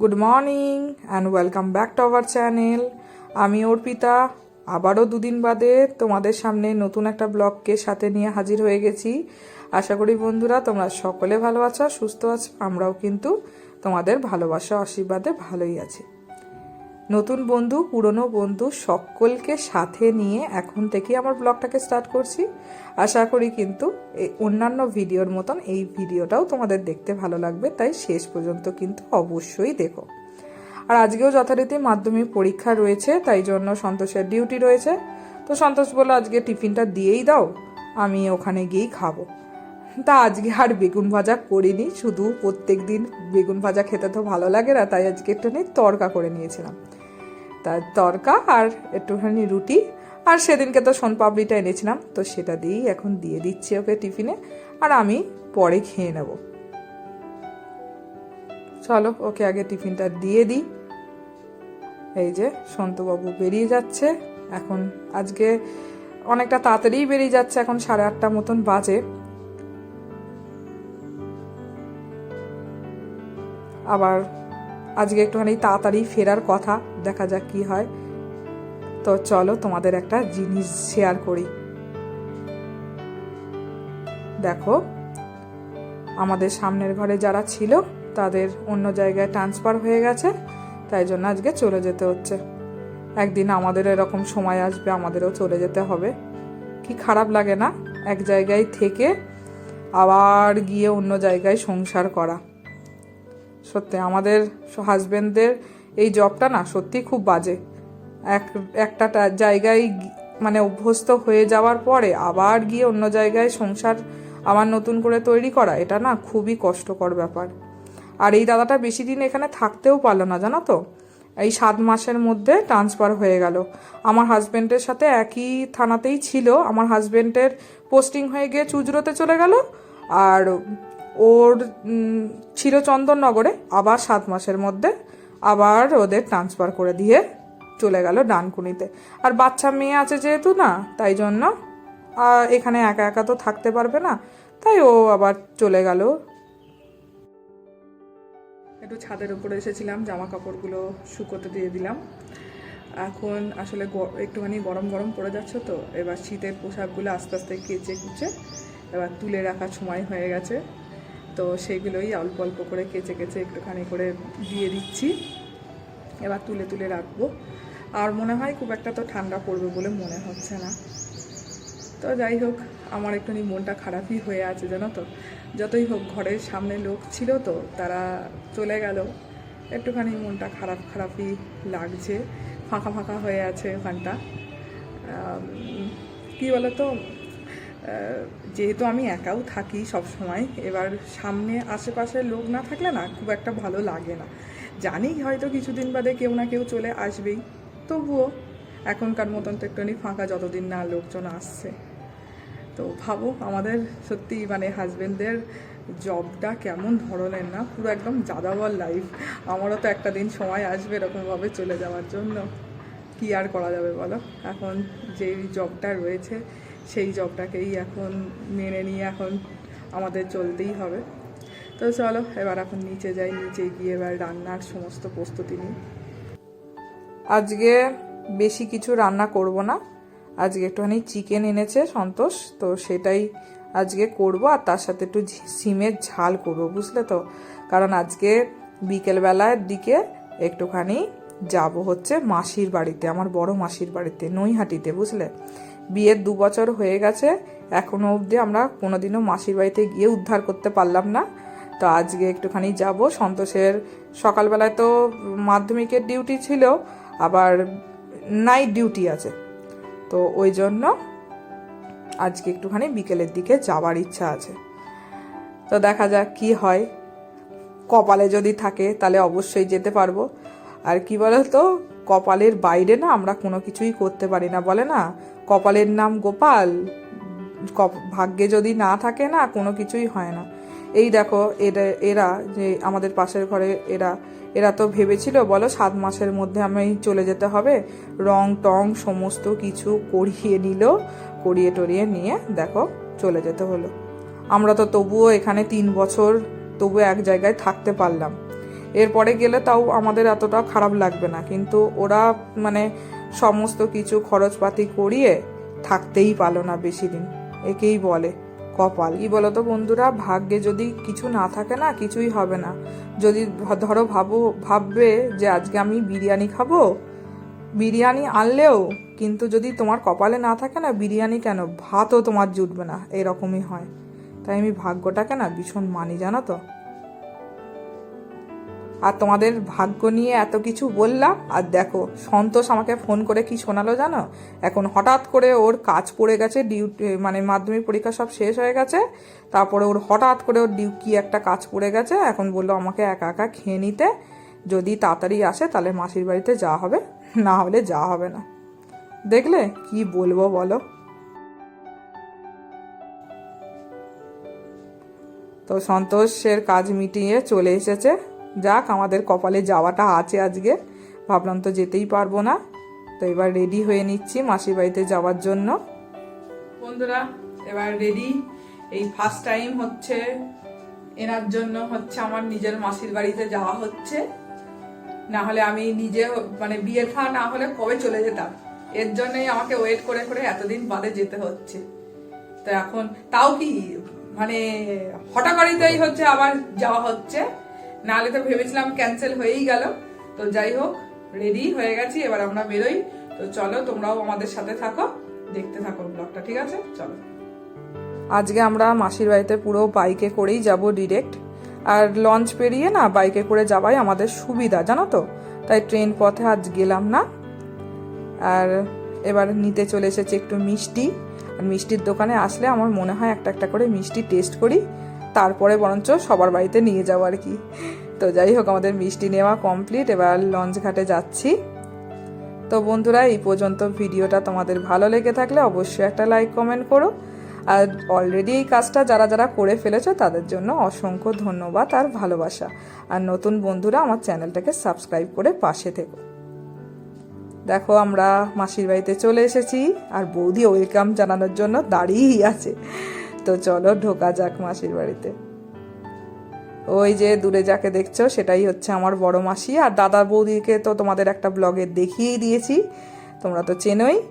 Good morning and welcome back to our channel আমি অর্পিতা। আবারও দুদিন বাদে তোমাদের সামনে নতুন একটা ব্লগকে সাথে নিয়ে হাজির হয়ে গেছি। আশা করি বন্ধুরা তোমরা সকলে ভালো আছো, সুস্থ আছো, আমরাও কিন্তু তোমাদের ভালোবাসা, আশীর্বাদে ভালোই আছি। নতুন বন্ধু, পুরনো বন্ধু, সকলকে সাথে নিয়ে এখন থেকে আমার ব্লগটাকে স্টার্ট করছি। আশা করি কিন্তু অন্যান্য ভিডিওর মতন এই ভিডিওটাও তোমাদের দেখতে ভালো লাগবে, তাই শেষ পর্যন্ত কিন্তু অবশ্যই দেখো। আর আজকেও যথারীতি মাধ্যমিক পরীক্ষা রয়েছে, তাই জন্য সন্তোষের ডিউটি রয়েছে। তো সন্তোষ বলল, আজকে টিফিনটা দিয়েই দাও, আমি ওখানে গিয়েই খাব। তা আজকে আর বেগুন ভাজা করিনি, শুধু প্রত্যেক দিন বেগুন ভাজা খেতে তো ভালো লাগে না, তাই আজকে একটুখানি তরকা করে নিয়েছিলাম। তার তরকা আর একটুখানি রুটি। আর সেদিনকে তো সোনপাপড়িটা এনেছিলাম, তো সেটা দিয়েই এখন দিয়ে দিচ্ছি ওকে টিফিনে। আর আমি পরে খেয়ে নেব। চলো, ওকে আগে টিফিনটা দিয়ে দিই। এই যে, সন্তবাবু বেরিয়ে যাচ্ছে। এখন আজকে অনেকটা তাড়াতাড়ি বেরিয়ে যাচ্ছে, এখন সাড়ে আটটা মতন বাজে। আবার আজকে একটুখানি তাড়াতাড়ি ফেরার কথা, দেখা যাক কি হয়। তো চলো তোমাদের একটা জিনিস শেয়ার করি। দেখো, আমাদের সামনের ঘরে যারা ছিল, তাদের অন্য জায়গায় ট্রান্সফার হয়ে গেছে, তাই জন্য আজকে চলে যেতে হচ্ছে। একদিন আমাদের এরকম সময় আসবে, আমাদেরও চলে যেতে হবে। কি খারাপ লাগে না? এক জায়গায় থেকে আবার গিয়ে অন্য জায়গায় সংসার করা। সত্যি, আমাদের হাজবেন্ডদের এই জবটা না সত্যি খুব বাজে। এক, একটা জায়গায় মানে অভ্যস্ত হয়ে যাওয়ার পরে আবার গিয়ে অন্য জায়গায় সংসার আবার নতুন করে তৈরি করা, এটা না খুবই কষ্টকর ব্যাপার। আর এই দাদাটা বেশি দিন এখানে থাকতেও পারল না, জানো তো? এই সাত মাসের মধ্যে ট্রান্সফার হয়ে গেল। আমার হাজবেন্ডের সাথে একই থানাতেই ছিল। আমার হাজবেন্ডের পোস্টিং হয়ে গিয়ে চুজরোতে চলে গেল। আর ওর ছিল চন্দননগরে, আবার সাত মাসের মধ্যে আবার ওদের ট্রান্সফার করে দিয়ে চলে গেল ডানকুনিতে। আর বাচ্চা মেয়ে আছে যেহেতু না, তাই জন্য এখানে একা একা তো থাকতে পারবে না, তাই ও আবার চলে গেল। একটু ছাদের উপরে এসেছিলাম জামা কাপড়গুলো শুকোতে দিয়ে দিলাম। এখন আসলে একটুখানি গরম গরম পড়ে যাচ্ছে তো, এবার শীতের পোশাকগুলো আস্তে আস্তে কেচে কুচে এবার তুলে রাখার সময় হয়ে গেছে। তো সেইগুলোই অল্প অল্প করে কেচে কেচে একটুখানি করে দিয়ে দিচ্ছি। এবার তুলে তুলে রাখব। আর মনে হয় খুব একটা তো ঠান্ডা পড়বে বলে মনে হচ্ছে না। তো যাই হোক আমার একটুখানি মনটা খারাপই হয়ে আছে জানো তো। যতই হোক ঘরের সামনে লোক ছিল তো তারা চলে গেল। একটুখানি মনটা খারাপ খারাপই লাগছে। ফাঁকা ফাঁকা হয়ে আছে ওখানটা। কী বলতো? আহ, যেহেতু আমি একাও থাকি সব সময়, এবার সামনে আশেপাশের লোক না থাকলে না খুব একটা ভালো লাগে না। জানি হয়তো কিছুদিন বাদে কেউ না কেউ চলে আসবেই, তবুও এখনকার মতন তো একটুখানি ফাঁকা যতদিন না লোকজন আসছে। তো ভাবো আমাদের সত্যি মানে হাজবেন্ডদের জবটা কেমন ধরনের না, পুরো একদম যাদাবর লাইফ আমারও তো একটা দিন সময় আসবে এরকমভাবে চলে যাওয়ার জন্য। কি আর করা যাবে বলো? এখন যেই জবটা রয়েছে সেই জবটাকেই এখন মেনে নিয়ে এখন আমাদের চলতেই হবে। তো চলো, এবার এখন নিচে যাই, নিচে গিয়ে এবার রান্নার সমস্ত প্রস্তুতি নিই। আজকে বেশি কিছু রান্না করব না। আজকে একটুখানি চিকেন এনেছে সন্তোষ, তো সেটাই আজকে করব আর তার সাথে একটু সিমের ঝাল করব, বুঝলে তো? কারণ আজকে বিকেলবেলার দিকে একটুখানি যাব হচ্ছে মাসির বাড়িতে, আমার বড় মাসির বাড়িতে, নৈহাটিতে, বুঝলে? বিয়ের দু বছর হয়ে গেছে। এখনও অবধি আমরা কোনোদিনও মাসির বাড়িতে গিয়ে উদ্ধার করতে পারলাম না। তো আজকে একটুখানি যাব। সন্তোষের সকালবেলায় তো মাধ্যমিকের ডিউটি ছিল, আবার নাইট ডিউটি আছে। তো ওই জন্য আজকে একটুখানি বিকেলের দিকে যাওয়ার ইচ্ছা আছে। তো দেখা যাক কি হয়। কপালে যদি থাকে তাহলে অবশ্যই যেতে পারব। আর কি বলো তো কপালের বাইরে না আমরা কোনো কিছুই করতে পারি না, বলে না? কপালের নাম গোপাল। ভাগ্যে যদি না থাকে না, কোনো কিছুই হয় না। এই দেখো, এরা এরা যে আমাদের পাশের ঘরে এরা এরা তো ভেবেছিল, বলো সাত মাসের মধ্যে আমি চলে যেতে হবে। রং টং সমস্ত কিছু করিয়ে নিল, করিয়ে টরিয়ে নিয়ে দেখো চলে যেতে হলো। আমরা তো তবুও এখানে তিন বছর তবু এক জায়গায় থাকতে পারলাম। এরপরে গেলে তাও আমাদের এতটা খারাপ লাগবে না। কিন্তু ওরা মানে সমস্ত কিছু খরচপাতি করিয়ে থাকতেই পারল না বেশি দিন। একেই বলে কপাল। কি বলতো বন্ধুরা, ভাগ্যে যদি কিছু না থাকে না, কিছুই হবে না। যদি ধরো ভাবো, ভাববে যে আজকে আমি বিরিয়ানি খাব, বিরিয়ানি আনলেও কিন্তু যদি তোমার কপালে না থাকে না বিরিয়ানি কেন, ভাতও তোমার জুটবে না। এরকমই হয়। তাই আমি ভাগ্যটাকে না ভীষণ মানি, জানো তো? আর তোমাদের ভাগ্য নিয়ে এত কিছু বললাম? আর দেখো, সন্তোষ আমাকে ফোন করে কি শোনালো জানো? এখন হঠাৎ করে ওর কাজ পড়ে গেছে, ডিউটি মানে মাধ্যমিক পরীক্ষা সব শেষ হয়ে গেছে। তারপরে ওর হঠাৎ করে ওর ডিউ, কি একটা কাজ পড়ে গেছে, এখন বলল আমাকে একা একা খেয়ে নিতে। যদি তাড়াতাড়ি আসে তাহলে মাসির বাড়িতে যাওয়া হবে, না হলে যাওয়া হবে না। দেখলে? কি বলব বলো? তো সন্তোষের কাজ মিটিয়ে চলে এসেছে। যাক, আমাদের কপালে যাওয়াটা আছে আজকে। ভাবলাম তো যেতেই পারব না। তো এবার রেডি হয়ে নিচ্ছি মাসির বাড়িতে যাওয়ার জন্য। বন্ধুরা, এবার রেডি এই ফার্স্ট টাইম হচ্ছে, এনার জন্য হচ্ছে আমার নিজের মাসির বাড়িতে যাওয়া হচ্ছে। না হলে আমি নিজে মানে বিয়ে থা না হলে কবে চলে যেতাম? এর জন্যই আমাকে ওয়েট করে করে এতদিন বাদে যেতে হচ্ছে। তো এখন, তাও কি মানে হঠাৎকরিতেই হচ্ছে আবার যাওয়া হচ্ছে। নাহলে তো ভেবেছিলাম ক্যান্সেল হয়েই গেল। তো যাই হোক রেডি হয়ে গেছি, এবার আমরা বেরোই। তো চলো, তোমরাও আমাদের সাথে থাকো, দেখতে থাকো ব্লগটা ঠিক আছে? চলো। আজকে আমরা মাসির বাড়িতে পুরো বাইকে করেই যাব ডিরেক্ট আর লঞ্চ পেরিয়ে না বাইকে করে যাওয়াই আমাদের সুবিধা, জানো তো? তাই ট্রেন পথে আজ গেলাম না। আর এবার নিতে চলে এসেছে একটু মিষ্টি। আর মিষ্টির দোকানে আসলে আমার মনে হয় একটা একটা করে মিষ্টি টেস্ট করি। তারপরে বরঞ্চ সবার বাড়িতে নিয়ে যাব আর কি। তো যাই হোক, আমাদের মিষ্টি নেওয়া কমপ্লিট এবার লঞ্চ ঘাটে যাচ্ছি। তো বন্ধুরা, এই পর্যন্ত ভিডিওটা তোমাদের ভালো লেগে থাকলে অবশ্যই একটা লাইক কমেন্ট করো। আর অলরেডি এই কাজটা যারা যারা করে ফেলেছো, তাদের জন্য অসংখ্য ধন্যবাদ আর ভালোবাসা। আর নতুন বন্ধুরা, আমার চ্যানেলটাকে সাবস্ক্রাইব করে পাশে থেকো। দেখো, আমরা মাসির বাড়িতে চলে এসেছি। আর বৌদি ওয়েলকাম জানানোর জন্য দাঁড়িয়েই আছে। তো চলো, ঢোকা যাক মাসির বাড়িতে। ওই যে দূরে যাকে দেখছ, সেটাই হচ্ছে আমার বড় মাসি। আর দাদা বৌদিকে তো তোমাদের একটা ব্লগে দেখিয়েই দিয়েছি, তোমরা তো চেনোই।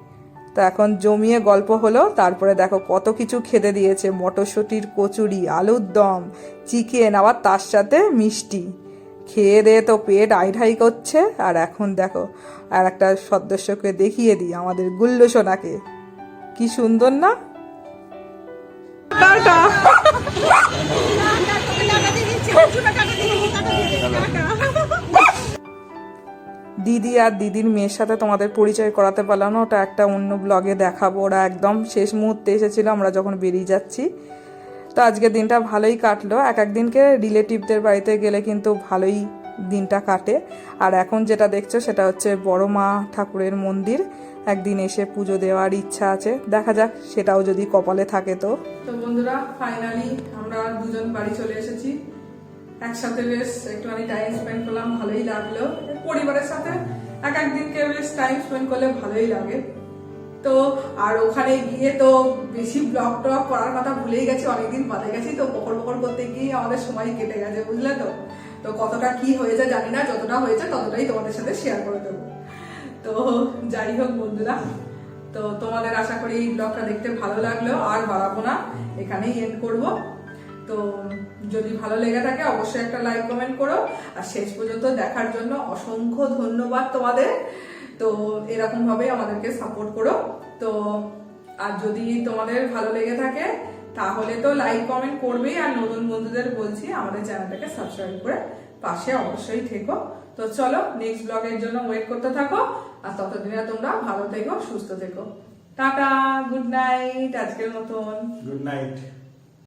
তো এখন জমিয়ে গল্প হলো, তারপরে দেখো কত কিছু খেতে দিয়েছে। মটরশুঁটির কচুরি, আলুর দম, চিকেন, আবার তার সাথে মিষ্টি। খেয়ে দিয়ে তো পেট আইঢাই করছে। আর এখন দেখো, আর একটা সদস্যকে দেখিয়ে দিই, আমাদের গুল্ল সোনাকে। কি সুন্দর না? টাটা দিদি আর দিদির মেয়ের সাথে তোমাদের পরিচয় করাতে পারলাম না, ওটা একটা অন্য ব্লগে দেখাবো। ওরা একদম শেষ মুহূর্তে এসেছিল, আমরা যখন বেরিয়ে যাচ্ছি। তো আজকের দিনটা ভালোই কাটলো। এক একদিনকে রিলেটিভদের বাড়িতে গেলে কিন্তু ভালোই দিনটা কাটে। আর এখন যেটা দেখছ সেটা হচ্ছে বড় মা ঠাকুরের মন্দির। একদিন এসে পুজো দেওয়ার ইচ্ছা আছে। দেখা যাক, সেটাও যদি কপালে থাকে তো। তো বন্ধুরা ফাইনালি আমরা দুজন বাড়ি চলে এসেছি। একসাথে বেশ একটুখানি টাইম স্পেন্ড করলাম, ভালোই লাগল। পরিবারের সাথে এক একদিনকে বেশ টাইম স্পেন্ড করলে ভালোই লাগে। তো আর ওখানে গিয়ে তো বেশি ব্লগ টক করার কথা ভুলেই গেছি, অনেকদিন বাদে গেছি। তো পকর পকর করতে গিয়ে আমাদের সময় কেটে গেছে, বুঝলে তো? তো কতটা কি হয়েছে জানি না, যতটা হয়েছে ততটাই তোমাদের সাথে শেয়ার করে দেবো। তো যাই হোক বন্ধুরা, তো তোমাদের আশা করি এই ব্লগটা দেখতে ভালো লাগল, আর বাড়াবো না, এখানেই এন্ড করব। তো যদি ভালো লেগে থাকে অবশ্যই একটা লাইক কমেন্ট করো, আর শেষ পর্যন্ত দেখার জন্য অসংখ্য ধন্যবাদ তোমাদের। তো এরকম ভাবে আমাদেরকে সাপোর্ট করো। তো আর যদি তোমাদের ভালো লেগে থাকে তাহলে তো লাইক কমেন্ট করবেই। আর নতুন বন্ধুদের বলছি, আমাদের চ্যানেলটাকে সাবস্ক্রাইব করে পাশে অবশ্যই থেকো। তো চলো নেক্সট ব্লগের জন্য ওয়েট করতে থাকো। আর ততদিনে তোমরা ভালো থেকো, সুস্থ থেকো। টাটা গুড নাইট আজকের মতন। Good night